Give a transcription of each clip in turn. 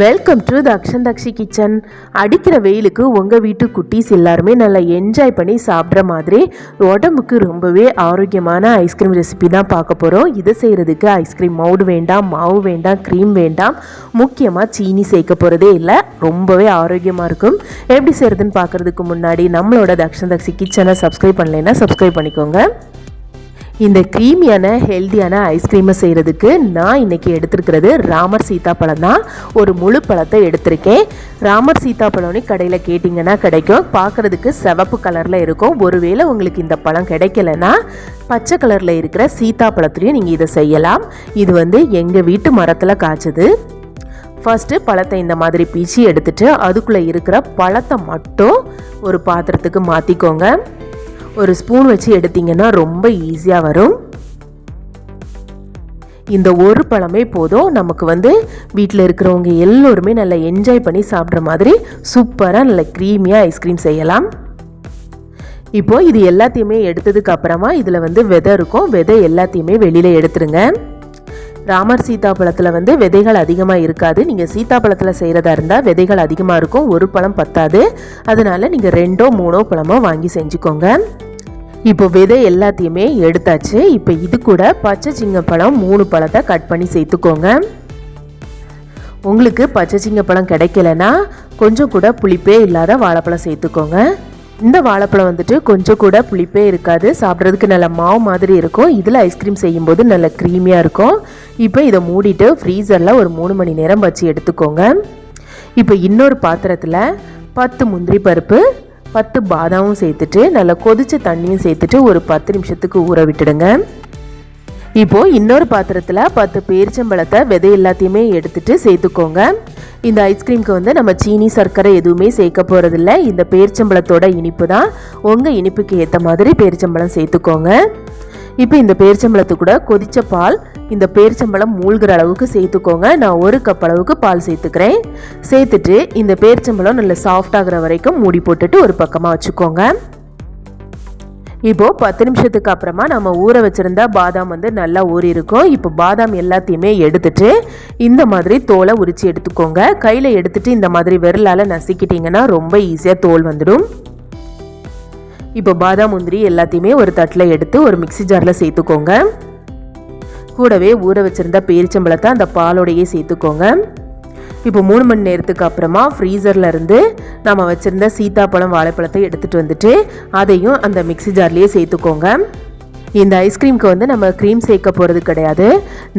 Welcome to Dakshan Dakshi kitchen அடிக்கிற வெயிலுக்கு உங்கள் வீட்டு குட்டீஸ் எல்லாருமே நல்லா என்ஜாய் பண்ணி சாப்பிட்ற மாதிரி உடம்புக்கு ரொம்பவே ஆரோக்கியமான ஐஸ்கிரீம் ரெசிபி தான் பார்க்க போகிறோம் இதை செய்கிறதுக்கு ஐஸ்கிரீம் மவுடு வேண்டாம் மாவு வேண்டாம் க்ரீம் வேண்டாம். முக்கியமாக சீனி சேர்க்க போகிறதே இல்லை ரொம்பவே ஆரோக்கியமாக இருக்கும். எப்படி செய்கிறதுன்னு பார்க்குறதுக்கு முன்னாடி நம்மளோட தக்ஷன் தக்ஷி கிச்சனை சப்ஸ்கிரைப் பண்ணலைன்னா சப்ஸ்கிரைப் பண்ணிக்கோங்க. இந்த க்ரீமியான ஹெல்த்தியான ஐஸ்கிரீமை செய்கிறதுக்கு நான் இன்றைக்கி எடுத்திருக்கிறது ராமர் சீதாப்பழம் தான். ஒரு முழு பழத்தை எடுத்திருக்கேன். ராமர் சீதாப்பழம்னு கடையில் கேட்டிங்கன்னா கிடைக்கும். பார்க்குறதுக்கு சிவப்பு கலரில் இருக்கும். ஒருவேளை உங்களுக்கு இந்த பழம் கிடைக்கலனா பச்சை கலரில் இருக்கிற சீதாப்பழத்துலேயும் நீங்கள் இதை செய்யலாம். இது வந்து எங்கள் வீட்டு மரத்தில் காய்ச்சது. ஃபஸ்ட்டு பழத்தை இந்த மாதிரி பீச்சி எடுத்துட்டு அதுக்குள்ளே இருக்கிற பழத்தை மட்டும் ஒரு பாத்திரத்துக்கு மாற்றிக்கோங்க ஒரு ஸ்பூன் வச்சு எடுத்தீங்கன்னா ரொம்ப ஈஸியாக வரும். இந்த ஒரு பழமே போதும். நமக்கு வந்து வீட்டில் இருக்கிறவங்க எல்லோருமே நல்லா என்ஜாய் பண்ணி சாப்பிட்ற மாதிரி சூப்பராக நல்ல க்ரீமியாக ஐஸ்கிரீம் செய்யலாம். இப்போ இது எல்லாத்தையுமே எடுத்ததுக்கு அப்புறமா இதில் வந்து விதை இருக்கும். விதை எல்லாத்தையுமே வெளியில் எடுத்துருங்க. ராமர் சீதாப்பழத்தில் வந்து விதைகள் அதிகமாக இருக்காது. நீங்கள் சீத்தாப்பழத்தில் செய்கிறதா இருந்தால் விதைகள் அதிகமாக இருக்கும். ஒரு பழம் பத்தாது. அதனால நீங்கள் ரெண்டோ மூணோ பழமோ வாங்கி செஞ்சுக்கோங்க. இப்போ விதை எல்லாத்தையுமே எடுத்தாச்சு. இப்போ இது கூட பச்சை சிங்கப்பழம் மூணு பழத்தை கட் பண்ணி சேர்த்துக்கோங்க. உங்களுக்கு பச்சை சிங்கப்பழம் கிடைக்கலனா கொஞ்சம் கூட புளிப்பே இல்லாத வாழைப்பழம் சேர்த்துக்கோங்க. இந்த வாழைப்பழம் வந்துட்டு கொஞ்சம் கூட புளிப்பே இருக்காது. சாப்பிட்றதுக்கு நல்ல மாவு மாதிரி இருக்கும். இதில் ஐஸ்கிரீம் செய்யும்போது நல்ல க்ரீமியாக இருக்கும். இப்போ இதை மூடிட்டு ஃப்ரீசரில் ஒரு மூணு மணி நேரம் வச்சு எடுத்துக்கோங்க. இப்போ இன்னொரு பாத்திரத்தில் பத்து முந்திரி பருப்பு பத்து பாதாமும் சேர்த்துட்டு நல்லா கொதித்த தண்ணியும் சேர்த்துட்டு ஒரு பத்து நிமிஷத்துக்கு ஊற விட்டுடுங்க. இப்போது இன்னொரு பாத்திரத்தில் பத்து பேரிச்சம்பழத்தை விதை எல்லாத்தையுமே எடுத்துட்டு சேர்த்துக்கோங்க. இந்த ஐஸ்கிரீம்க்கு வந்து நம்ம சீனி சர்க்கரை எதுவுமே சேர்க்க போகிறதில்ல இந்த பேரிச்சம்பழத்தோட இனிப்பு தான். உங்கள் இனிப்புக்கு ஏற்ற மாதிரி பேரிச்சம்பழம் சேர்த்துக்கோங்க. இப்போ இந்த பேரிச்சம்பழத்து கூட கொதித்த பால் இந்த பேரிச்சம்பழம் மூழ்கிற அளவுக்கு சேர்த்துக்கோங்க. நான் ஒரு கப் அளவுக்கு பால் சேர்த்துக்கிறேன். சேர்த்துட்டு இந்த பேரிச்சம்பழம் நல்லா சாஃப்ட் ஆகிற வரைக்கும் மூடி போட்டுட்டு ஒரு பக்கமாக வச்சுக்கோங்க. இப்போது பத்து நிமிஷத்துக்கு அப்புறமா நம்ம ஊற வச்சுருந்தா பாதாம் வந்து நல்லா ஊறி இருக்கும். இப்போ பாதாம் எல்லாத்தையுமே எடுத்துட்டு இந்த மாதிரி தோலை உரித்து எடுத்துக்கோங்க. கையில் எடுத்துட்டு இந்த மாதிரி விரலால் நசுக்கிட்டிங்கன்னா ரொம்ப ஈஸியாக தோல் வந்துடும். இப்போ பாதாம் முந்திரி எல்லாத்தையுமே ஒரு தட்டில் எடுத்து ஒரு மிக்சி ஜாரில் சேர்த்துக்கோங்க. கூடவே ஊற வச்சுருந்த பேரிச்சம்பழத்தை அந்த பாலோடையே சேர்த்துக்கோங்க. இப்போ மூணு மணி நேரத்துக்கு அப்புறமா ஃப்ரீசரில் இருந்து நம்ம வச்சுருந்த சீத்தாப்பழம் வாழைப்பழத்தை எடுத்துகிட்டு வந்துட்டு அதையும் அந்த மிக்சி ஜார்லேயே சேர்த்துக்கோங்க. இந்த ஐஸ்கிரீம்க்கு வந்து நம்ம க்ரீம் சேர்க்க போகிறது கிடையாது.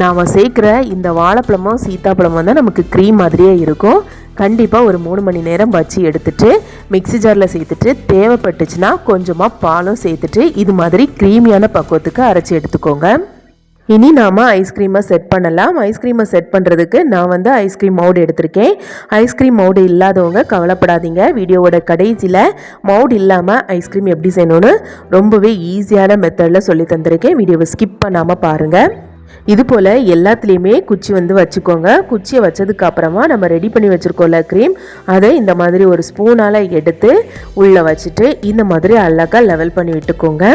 நாம் சேர்க்குற இந்த வாழைப்பழமும் சீத்தாப்பழமும் தான் நமக்கு க்ரீம் மாதிரியே இருக்கும். கண்டிப்பாக ஒரு மூணு மணி நேரம் வச்சு எடுத்துட்டு மிக்சி ஜாரில் சேர்த்துட்டு தேவைப்பட்டுச்சுன்னா கொஞ்சமாக பாலும் சேர்த்துட்டு இது மாதிரி க்ரீமியான பக்குவத்துக்கு அரைச்சி எடுத்துக்கோங்க. இனி நாம் ஐஸ்கிரீமை செட் பண்ணலாம். ஐஸ்கிரீமை செட் பண்ணுறதுக்கு நான் வந்து ஐஸ்கிரீம் மவுடு எடுத்திருக்கேன். ஐஸ்கிரீம் மவுடு இல்லாதவங்க கவலைப்படாதீங்க. வீடியோவோட கடைசியில் மவுடு இல்லாமல் ஐஸ்கிரீம் எப்படி செய்யணும்னு ரொம்பவே ஈஸியான மெத்தடில் சொல்லி தந்திருக்கேன். வீடியோவை ஸ்கிப் பண்ணாமல் பாருங்கள் இது போல் எல்லாத்துலேயுமே குச்சி வந்து வச்சுக்கோங்க. குச்சியை வச்சதுக்கு அப்புறமா நம்ம ரெடி பண்ணி வச்சுருக்கோம்ல க்ரீம் அதை இந்த மாதிரி ஒரு ஸ்பூனால் எடுத்து உள்ளே வச்சுட்டு இந்த மாதிரி அழகாக லெவல் பண்ணி விட்டுக்கோங்க.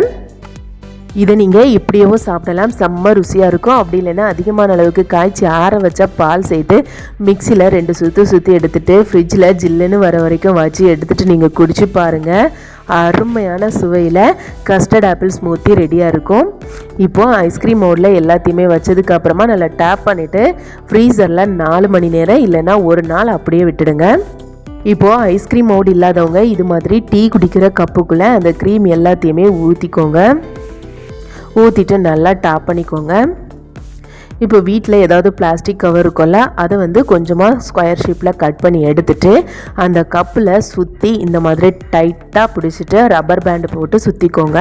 இதை நீங்கள் இப்படியவும் சாப்பிடலாம். செம்ம ருசியாக இருக்கும். அப்படி இல்லைன்னா அதிகமான அளவுக்கு காய்ச்சி ஆற வச்சா பால் சேர்த்து மிக்சியில் ரெண்டு சுற்று சுற்றி எடுத்துகிட்டு ஃப்ரிட்ஜில் ஜில்லுன்னு வர வரைக்கும் வச்சு எடுத்துகிட்டு நீங்கள் குடிச்சு பாருங்கள் அருமையான சுவையில் கஸ்டர்ட் ஆப்பிள் ஸ்மூத்தி ரெடியாக இருக்கும். இப்போது ஐஸ்கிரீம் மோடில் எல்லாத்தையுமே வச்சதுக்கப்புறமா நல்லா டேப் பண்ணிவிட்டு ஃப்ரீசரில் நாலு மணி நேரம் இல்லைன்னா ஒரு நாள் அப்படியே விட்டுடுங்க. இப்போது ஐஸ்கிரீம் மோடு இல்லாதவங்க இது மாதிரி டீ குடிக்கிற கப்புக்குள்ளே அந்த க்ரீம் எல்லாத்தையுமே ஊற்றிக்கோங்க ஊற்றிட்டு நல்லா டாப் பண்ணிக்கோங்க. இப்போ வீட்டில் ஏதாவது பிளாஸ்டிக் கவர் இருக்கும்ல அதை வந்து கொஞ்சமாக ஸ்கொயர் ஷேப்பில் கட் பண்ணி எடுத்துட்டு அந்த கப்பில் சுற்றி இந்த மாதிரி டைட்டாக பிடிச்சிட்டு ரப்பர் பேண்டு போட்டு சுற்றிக்கோங்க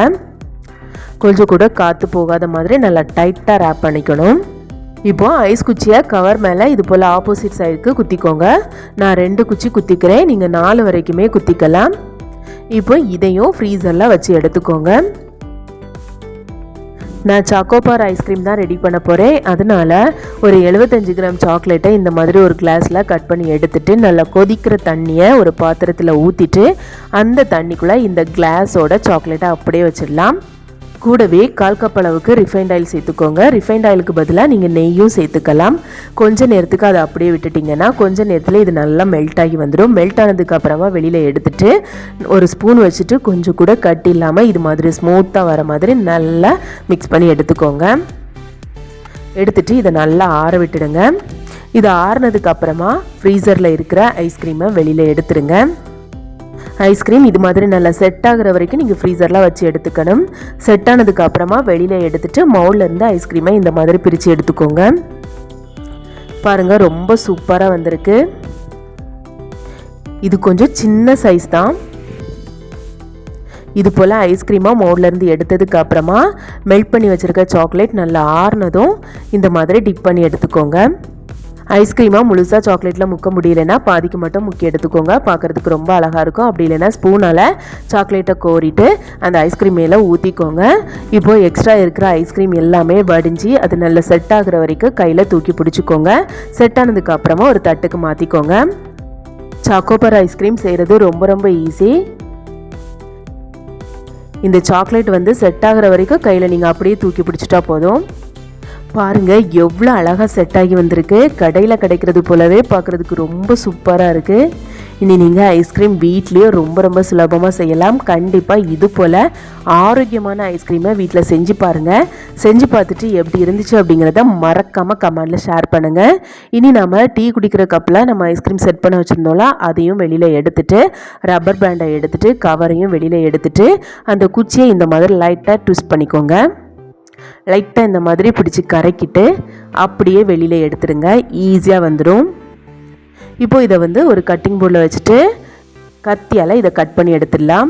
கொஞ்சம் கூட காற்று போகாத மாதிரி நல்லா டைட்டாக ரேப் பண்ணிக்கணும். இப்போது ஐஸ் குச்சியை கவர் மேலே இது போல் ஆப்போசிட் சைடுக்கு குத்திக்கோங்க. நான் ரெண்டு குச்சி குத்திக்கிறேன் நீங்கள் நாலு வரைக்குமே குத்திக்கலாம். இப்போ இதையும் ஃப்ரீசரில் வச்சு எடுத்துக்கோங்க. நான் சாக்கோபார் ஐஸ்கிரீம் தான் ரெடி பண்ண போகிறேன் அதனால் ஒரு எழுபத்தஞ்சு கிராம் சாக்லேட்டை இந்த மாதிரி ஒரு கிளாஸில் கட் பண்ணி எடுத்துகிட்டு நல்லா கொதிக்கிற தண்ணியை ஒரு பாத்திரத்தில் ஊற்றிட்டு அந்த தண்ணிக்குள்ளே இந்த கிளாஸோட சாக்லேட்டை அப்படியே வச்சிடலாம். கூடவே கால் கப் அளவுக்கு ரிஃபைண்ட் ஆயில் சேர்த்துக்கோங்க. ரிஃபைண்ட் ஆயிலுக்கு பதிலாக நீங்கள் நெய்யும் சேர்த்துக்கலாம். கொஞ்ச நேரத்துக்கு அதை அப்படியே விட்டுட்டிங்கன்னா கொஞ்ச நேரத்தில் இது நல்லா மெல்ட் ஆகி வந்துடும் மெல்ட் ஆனதுக்கு அப்புறமா வெளியில் எடுத்துட்டு ஒரு ஸ்பூன் வச்சுட்டு கொஞ்சம் கூட கட் இல்லாமல் இது மாதிரி ஸ்மூத்தாக வர மாதிரி நல்லா மிக்ஸ் பண்ணி எடுத்துக்கோங்க. எடுத்துட்டு இதை நல்லா ஆற விட்டுடுங்க. இது ஆறுனதுக்கு அப்புறமா ஃப்ரீசரில் இருக்கிற ஐஸ்கிரீமை வெளியில் எடுத்துருங்க ஐஸ்கிரீம் இது மாதிரி நல்லா செட் ஆகிற வரைக்கும் நீங்கள் ஃப்ரீசரில் வச்சு எடுத்துக்கணும். செட் ஆனதுக்கு அப்புறமா வெளியில் எடுத்துட்டு மவுலேருந்து ஐஸ்கிரீமை இந்த மாதிரி பிரித்து எடுத்துக்கோங்க. பாருங்கள் ரொம்ப சூப்பராக வந்திருக்கு. இது கொஞ்சம் சின்ன சைஸ் தான். இது போல் ஐஸ்கிரீமாக மோட்லேருந்து எடுத்ததுக்கு அப்புறமா மெல்ட் பண்ணி வச்சுருக்க சாக்லேட் நல்லா ஆறுனதும் இந்த மாதிரி டிப் பண்ணி எடுத்துக்கோங்க. ஐஸ்கிரீமாக முழுசாக சாக்லேட்டில் முக்க முடியலன்னா பாதிக்கு மட்டும் முக்கி எடுத்துக்கோங்க. பார்க்குறதுக்கு ரொம்ப அழகாக இருக்கும். அப்படி இல்லைன்னா ஸ்பூனால் சாக்லேட்டை கோரிட்டு அந்த ஐஸ்கிரீம் மேலே ஊற்றிக்கோங்க இப்போது எக்ஸ்ட்ரா இருக்கிற ஐஸ்கிரீம் எல்லாமே வடிஞ்சு அது நல்லா செட் ஆகுற வரைக்கும் கையில் தூக்கி பிடிச்சிக்கோங்க. செட் ஆனதுக்கு அப்புறமா ஒரு தட்டுக்கு மாற்றிக்கோங்க சாக்கோபர் ஐஸ்கிரீம் செய்கிறது ரொம்ப ரொம்ப ஈஸி இந்த சாக்லேட் வந்து செட் ஆகிற வரைக்கும் கையில் நீங்கள் அப்படியே தூக்கி பிடிச்சிட்டா போதும். பாருங்க எவ்வளோ அழகாக செட் ஆகி வந்திருக்கு. கடையில் கிடைக்கிறது போலவே பார்க்குறதுக்கு ரொம்ப சூப்பராக இருக்குது இனி நீங்கள் ஐஸ்கிரீம் வீட்லேயே ரொம்ப ரொம்ப சுலபமாக செய்யலாம். கண்டிப்பாக இது போல் ஆரோக்கியமான ஐஸ்கிரீமை வீட்டில் செஞ்சு பாருங்கள் செஞ்சு பார்த்துட்டு எப்படி இருந்துச்சு அப்படிங்கிறத மறக்காமல் கமெண்டில் ஷேர் பண்ணுங்கள் இனி நம்ம டீ குடிக்கிற கப்பில் நம்ம ஐஸ்கிரீம் செட் பண்ண வச்சுருந்தோம்ல அதையும் வெளியில் எடுத்துகிட்டு ரப்பர் பேண்டை எடுத்துகிட்டு கவரையும் வெளியில் எடுத்துகிட்டு அந்த குச்சியை இந்த மாதிரி லைட்டாக ட்விஸ்ட் பண்ணிக்கோங்க. லைட்டாக இந்த மாதிரி பிடிச்சி கரைக்கிட்டு அப்படியே வெளியில் எடுத்துடுங்க ஈஸியாக வந்துடும் இப்போது இதை வந்து ஒரு கட்டிங் போர்டில் வச்சுட்டு கத்தியால் இதை கட் பண்ணி எடுத்துடலாம்.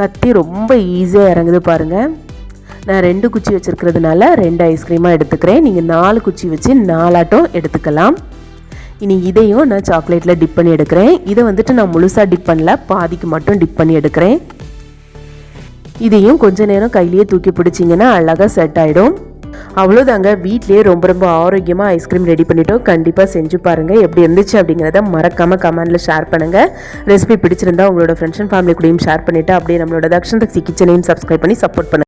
கத்தி ரொம்ப ஈஸியாக இறங்குது பாருங்கள் நான் ரெண்டு குச்சி வச்சுருக்கிறதுனால ரெண்டு ஐஸ்கிரீமாக எடுத்துக்கிறேன். நீங்கள் நாலு குச்சி வச்சு நாலாட்டம் எடுத்துக்கலாம். இனி இதையும் நான் சாக்லேட்டில் டிப் பண்ணி எடுக்கிறேன். இதை வந்துட்டு நான் முழுசாக டிப் பண்ணல பாதிக்கு மட்டும் டிப் பண்ணி எடுக்கிறேன். இதையும் கொஞ்ச நேரம் கையிலேயே தூக்கி பிடிச்சிங்கன்னா அழகாக செட் ஆகிடும் அவ்வளோதாங்க வீட்லேயே ரொம்ப ரொம்ப ஆரோக்கியமாக ஐஸ்கிரீம் ரெடி பண்ணிட்டோம். கண்டிப்பாக செஞ்சு பாருங்கள் எப்படி இருந்துச்சு அப்படிங்கிறத மறக்காமல் கமெண்டில் ஷேர் பண்ணுங்கள் ரெசிபி பிடிச்சிருந்தா உங்களோட ஃப்ரெண்ட்ஸ் அண்ட் ஃபேமிலி கூடயும் ஷேர் பண்ணிவிட்டு அப்படியே நம்மளோட தக்ஷன் தக்ஸி கிச்சனையும் சப்ஸ்கிரைப் பண்ணி சப்போர்ட் பண்ணுங்கள்